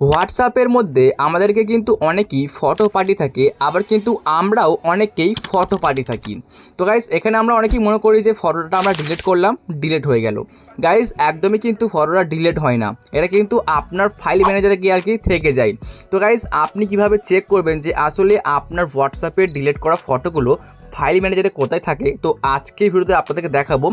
হোয়াটসঅ্যাপের মধ্যে আমাদেরকে কিন্তু অনেকেই ফটো পাঠিয়ে থাকে, আবার কিন্তু আমরাও অনেকেই ফটো পাঠিয়ে থাকি। তো গাইজ এখানে আমরা অনেকেই মনে করি যে ফটোটা আমরা ডিলিট করলাম ডিলিট হয়ে গেল। গাইজ একদমই কিন্তু ফটোটা ডিলিট হয় না। এটা কিন্তু আপনার ফাইল ম্যানেজারে গিয়ে আর কি থেকে যায়। তো গাইজ আপনি কীভাবে চেক করবেন যে আসলে আপনার হোয়াটসঅ্যাপে ডিলিট করা ফটোগুলো ফাইল ম্যানেজারে কোথায় থাকে, তো আজকের ভিডিওতে আপনাদেরকে দেখাবো।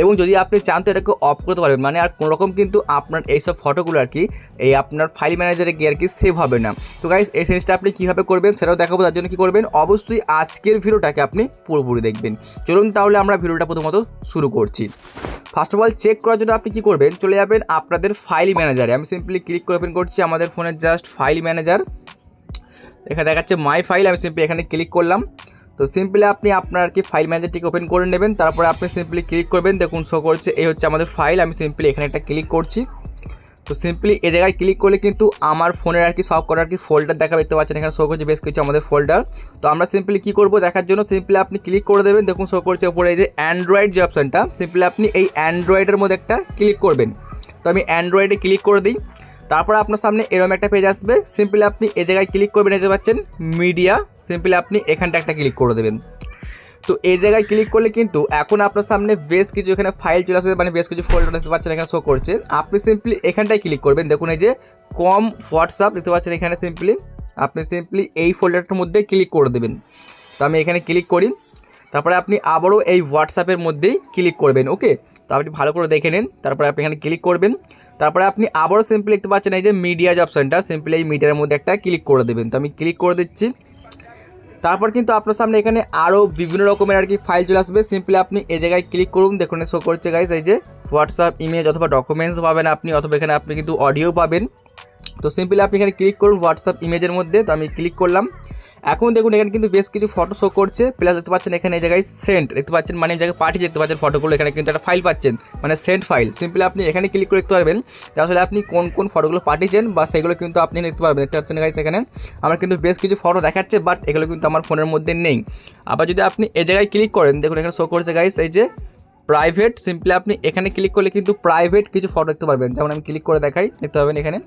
এবং যদি আপনি চান তো এটাকে অফ করতে পারবেন। মানে আর কোনো রকম কিন্তু আপনার এইসব ফটোগুলো আর কি, এই আপনার ফাইল ম্যানেজারে গিয়ে আর কি সেভ হবে না। তো গাইস এই জিনিসটা আপনি কীভাবে করবেন সেটাও দেখাবো, তার জন্য কী করবেন? অবশ্যই আজকের ভিডিওটাকে আপনি পুরোপুরি দেখবেন। চলুন তাহলে আমরা ভিডিওটা প্রথমত শুরু করছি। ফার্স্ট অফ অল চেক করার জন্য আপনি কী করবেন? চলে যাবেন আপনাদের ফাইল ম্যানেজারে। আমি সিম্পলি ক্লিক করে ওপেন করছি আমাদের ফোনের জাস্ট ফাইল ম্যানেজার এখানে দেখাচ্ছে মাই ফাইল আমি সিম্পলি এখানে ক্লিক করলাম। তো সিম্পলি আপনি আপনার কি ফাইল ম্যানেজারটিকে ওপেন করে নেবেন, তারপরে আপনি সিম্পলি ক্লিক করবেন, দেখুন শো করছে, এই হচ্ছে আমাদের ফাইল আমি সিম্পলি এখানে একটা ক্লিক করছি। তো সিম্পলি এ জায়গায় ক্লিক করলে কিন্তু আমার ফোনের আর কি সব করার কি ফোল্ডার দেখা দেখতে পাচ্ছেন, এখানে শো করছে বেশ কিছু আমাদের ফোল্ডার তো আমরা সিম্পলি কী করব দেখার জন্য সিম্পলি আপনি ক্লিক করে দেবেন, দেখুন শো করছে ওপরে এই যে অ্যান্ড্রয়েড যে অপশানটা সিম্পলি আপনি এই অ্যান্ড্রয়েডের মধ্যে একটা ক্লিক করবেন। তো আমি অ্যান্ড্রয়েডে ক্লিক করে দিই। তারপর আপনার সামনে এরকম একটা পেজ আসবে। সিম্পলি আপনি এ জায়গায় ক্লিক করবেন, দেখতে পাচ্ছেন? মিডিয়া সিম্পলি আপনি এখানটা একটা ক্লিক করে দেবেন। তো এই জায়গায় ক্লিক করলে কিন্তু এখন আপনার সামনে বেশ কিছু এখানে ফাইল চলে আসবে মানে বেশ কিছু ফোল্ডার দেখতে পাচ্ছেন এখানে শো করছে। আপনি সিম্পলি এখানটায় ক্লিক করবেন। দেখুন এই যে কম হোয়াটসঅ্যাপ দেখতে পাচ্ছেন এখানে সিম্পলি আপনি সিম্পলি এই ফোল্ডারটার মধ্যে ক্লিক করে দেবেন। তো আমি এখানে ক্লিক করি। তারপরে আপনি আবারও এই হোয়াটসঅ্যাপের মধ্যেই ক্লিক করবেন ওকে তো আপনি ভালো করে দেখে নিন, তারপরে আপনি এখানে ক্লিক করবেন, তারপরে আপনি আবারও সিম্পলি দেখতে পাচ্ছেন এই যে মিডিয়া যে অপশানটা সিম্পলি এই মিডিয়ার মধ্যে একটা ক্লিক করে দেবেন। তো আমি ক্লিক করে দিচ্ছি। তারপর কিন্তু আপনার সামনে এখানে আরও বিভিন্ন রকমের আর কি ফাইল চলে আসবে। সিম্পলি আপনি এই জায়গায় ক্লিক করুন, দেখুন শো করছে গাইস এই যে হোয়াটসঅ্যাপ ইমেজ অথবা ডকুমেন্টস পাবেন আপনি, অথবা এখানে আপনি কিন্তু অডিও পাবেন। তো সিম্পলি আপনি এখানে ক্লিক করুন হোয়াটসঅ্যাপ ইমেজের মধ্যে, তো আমি ক্লিক করলাম। এখন দেখুন, এখানে কিন্তু বেশ কিছু ফটো শো করছে। প্লাস দেখতে পাচ্ছেন এখানে এই জায়গায় সেন্ট দেখতে পাচ্ছেন মানে এই জায়গায় পাঠিয়ে দেখতে পাচ্ছেন ফটোগুলো এখানে কিন্তু একটা ফাইল পাচ্ছেন মানে সেন্ট ফাইল সিম্পলি আপনি এখানে ক্লিক করে দেখতে পারবেন আসলে আপনি কোন কোন ফটোগুলো পাঠিয়েছেন, বা সেগুলো কিন্তু আপনি দেখতে পারবেন। দেখতে পাচ্ছেন গাইস এখানে, আমার কিন্তু বেশ কিছু ফটো দেখাচ্ছে বাট এগুলো কিন্তু আমার ফোনের মধ্যে নেই। আবার যদি আপনি এই জায়গায় ক্লিক করেন, দেখুন এখানে শো করছে গাইস এই যে প্রাইভেট সিম্পলি আপনি এখানে ক্লিক করলে কিন্তু প্রাইভেট কিছু ফটো দেখতে পারবেন। যেমন আমি ক্লিক করে দেখাই, দেখতে পাবেন এখানে।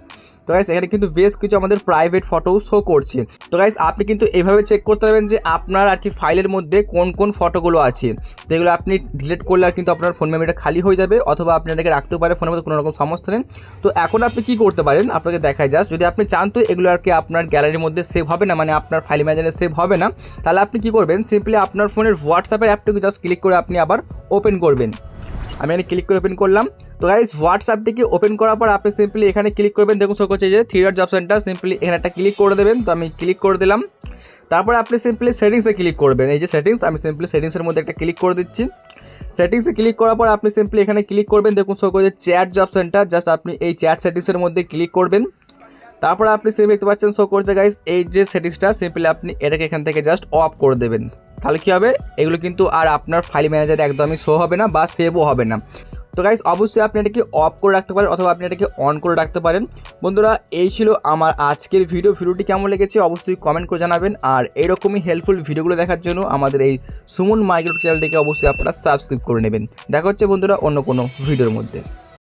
তো গাইস এখানে কিন্তু বেশ কিছু আমাদের প্রাইভেট ফটোও শো করছে। তো গাইস আপনি কিন্তু এইভাবে চেক করতে পারবেন যে আপনার আর কি ফাইলের মধ্যে কোন কোন ফটোগুলো আছে। তো এগুলো আপনি ডিলিট করলে আর কিন্তু আপনার ফোন মেমোরিটা খালি হয়ে যাবে, অথবা আপনি এটাকে রাখতেও পারে ফোনের মধ্যে কোনো রকম সমস্যা নেই। তো এখন আপনি কি করতে পারেন? আপনাকে দেখায় যাস যদি আপনি চান তো এগুলো আর কি আপনার গ্যালারির মধ্যে সেভ হবে না মানে আপনার ফাইল ম্যানেজারে সেভ হবে না, তাহলে আপনি কি করবেন? সিম্পলি আপনার ফোনের হোয়াটসঅ্যাপের অ্যাপটাকে জাস্ট ক্লিক করে আপনি আবার ওপেন করবেন। আমি এখানে ক্লিক করে ওপেন করলাম। তো গাইজ হোয়াটসঅ্যাপটিকে ওপেন করার পর আপনি সিম্পলি এখানে ক্লিক করবেন। দেখুন শো করছে যে থ্রি ডট অপশনটা সিম্পলি এখানে একটা ক্লিক করে দেবেন। তো আমি ক্লিক করে দিলাম। তারপর আপনি সিম্পলি সেটিংসে ক্লিক করবেন। এই যে সেটিংস আমি সিম্পলি সেটিংসের মধ্যে একটা ক্লিক করে দিচ্ছি। সেটিংসে ক্লিক করার পর আপনি সিম্পলি এখানে ক্লিক করবেন। দেখুন শো করছে চ্যাট যে অপশনটা জাস্ট আপনি এই চ্যাট সেটিংসের মধ্যে ক্লিক করবেন। তারপর আপনি সিম্পলি দেখতে পাচ্ছেন শো করছে গাইজ এই যে সেটিংসটা সিম্পলি আপনি এটাকে এখান থেকে জাস্ট অফ করে দেবেন। তাহলে কী হবে? এগুলো কিন্তু আর আপনার ফাইল ম্যানেজারে একদমই শো হবে না বা সেভও হবে না। তো গাইজ অবশ্যই আপনি এটাকে অফ করে রাখতে পারেন অথবা আপনি এটাকে অন করে রাখতে পারেন। বন্ধুরা, এই ছিল আমার আজকের ভিডিও ভিডিওটি কেমন লেগেছে অবশ্যই কমেন্ট করে জানাবেন। আর এরকমই হেল্পফুল ভিডিওগুলো দেখার জন্য আমাদের এই সুমন মাইক্রো চ্যানেলটিকে অবশ্যই আপনারা সাবস্ক্রাইব করে নেবেন। দেখা হচ্ছে বন্ধুরা অন্য কোনো ভিডিওর মধ্যে।